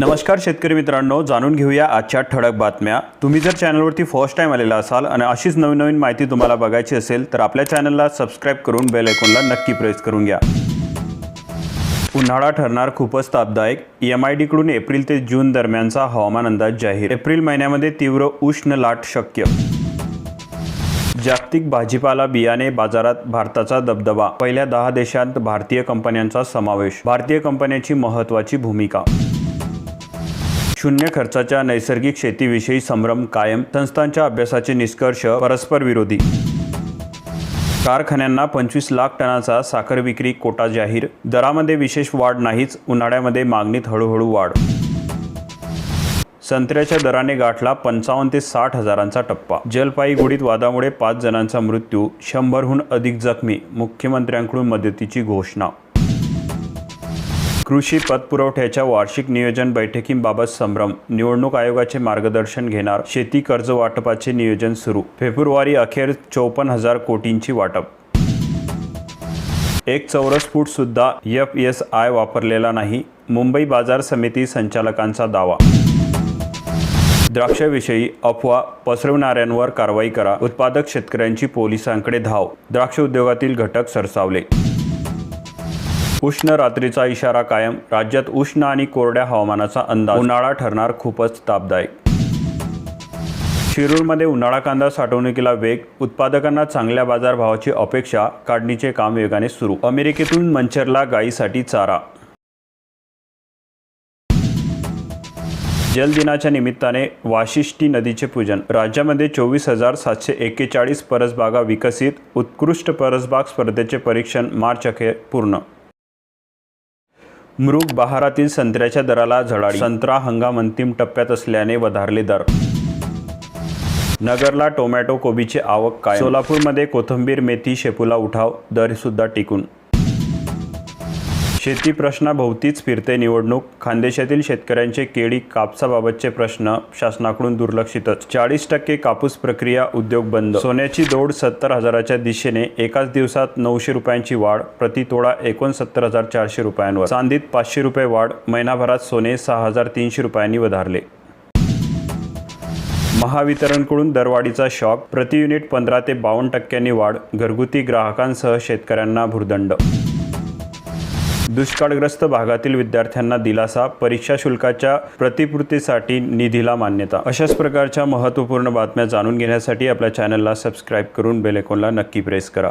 नमस्कार शेतकरी मित्रांनो जाणून घेऊया आजच्या ठळक बातम्या. तुम्ही जर चॅनलवरती फर्स्ट टाइम आलेला असाल आणि अशीच नवीन नवीन माहिती तुम्हाला बघायची असेल तर आपल्या चॅनलला सबस्क्राईब करून बेल आयकॉनला नक्की प्रेस करून घ्या. उन्हाळा ठरणार खूपच तापदायक. एम आय डीकडून एप्रिल ते जून दरम्यानचा हवामान अंदाज जाहीर. एप्रिल महिन्यामध्ये तीव्र उष्ण लाट शक्य. जागतिक भाजीपाला बियाणे बाजारात भारताचा दबदबा. पहिल्या दहा देशांत भारतीय कंपन्यांचा समावेश. भारतीय कंपन्यांची महत्त्वाची भूमिका. शून्य खर्चाच्या नैसर्गिक शेतीविषयी संभ्रम कायम संस्थांच्या अभ्यासाचे निष्कर्ष परस्पर विरोधी. कारखान्यांना पंचवीस लाख टनाचा साखर विक्री कोटा जाहीर दरामध्ये विशेष वाढ नाहीच उन्हाळ्यामध्ये मागणीत हळूहळू वाढ. संत्र्याच्या दराने गाठला पंचावन्न ते साठ हजारांचा टप्पा. जलपाईगुडीत वादामुळे पाच जणांचा मृत्यू शंभरहून अधिक जखमी मुख्यमंत्र्यांकडून मदतीची घोषणा. कृषी पतपुरवठ्याच्या वार्षिक नियोजन बैठकींबाबत संभ्रम. निवडणूक आयोगाचे मार्गदर्शन घेणार शेती कर्ज वाटपाचे नियोजन सुरू. फेब्रुवारी अखेर चौपन्न हजार कोटींची वाटप. एक चौरस फूट सुद्धा एफ एस आय वापरलेला नाही मुंबई बाजार समिती संचालकांचा दावा. द्राक्षाविषयी अफवा पसरवणाऱ्यांवर कारवाई करा उत्पादक शेतकऱ्यांची पोलिसांकडे धाव. द्राक्ष उद्योगातील घटक सरसावले. उष्ण रात्रीचा इशारा कायम राज्यात उष्ण आणि कोरड्या हवामानाचा अंदाज. उन्हाळा ठरणार खूपच तापदायक. शिरूरमध्ये उन्हाळा कांदा साठवणुकीला वेग उत्पादकांना चांगल्या बाजारभावाची अपेक्षा काढणीचे काम वेगाने सुरू. अमेरिकेतून मंचरला गायीसाठी चारा. जलदिनाच्या निमित्ताने वाशिष्ठी नदीचे पूजन. राज्यामध्ये चोवीस हजार सातशे एक्केचाळीस परसबागा विकसित उत्कृष्ट परसबाग स्पर्धेचे परीक्षण मार्च अखेर पूर्ण. मृग बहारातील संत्र्याच्या दराला झळाळी. संत्रा हंगाम अंतिम टप्प्यात असल्याने वधारले दर. नगरला टोमॅटो कोबीची आवक काय सोलापूरमध्ये कोथिंबीर मेथी शेपूला उठाव दर सुद्धा टिकून. शेती प्रश्नाभोवतीच फिरते. निवडणूक खानदेशातील शेतकऱ्यांचे केळी कापसाबाबतचे प्रश्न शासनाकडून दुर्लक्षितच. चाळीस टक्के कापूस प्रक्रिया उद्योग बंद. सोन्याची दौड सत्तर हजाराच्या दिशेने एकाच दिवसात नऊशे रुपयांची वाढ प्रतितोडा एकोणसत्तर हजार चारशे रुपयांवर. चांदीत पाचशे रुपये वाढ महिनाभरात सोने सहा हजार तीनशे रुपयांनी वधारले. महावितरणकडून दरवाढीचा शॉक प्रति युनिट पंधरा ते बावन्न टक्क्यांनी वाढ घरगुती ग्राहकांसह शेतकऱ्यांना भुर्दंड. दुष्काळग्रस्त भागातील विद्यार्थ्यांना दिलासा परीक्षा शुल्काच्या प्रतिपूर्तीसाठी निधीला मान्यता. अशाच प्रकारच्या महत्त्वपूर्ण बातम्या जाणून घेण्यासाठी आपल्या चॅनलला सबस्क्राईब करून बेलेकॉनला नक्की प्रेस करा.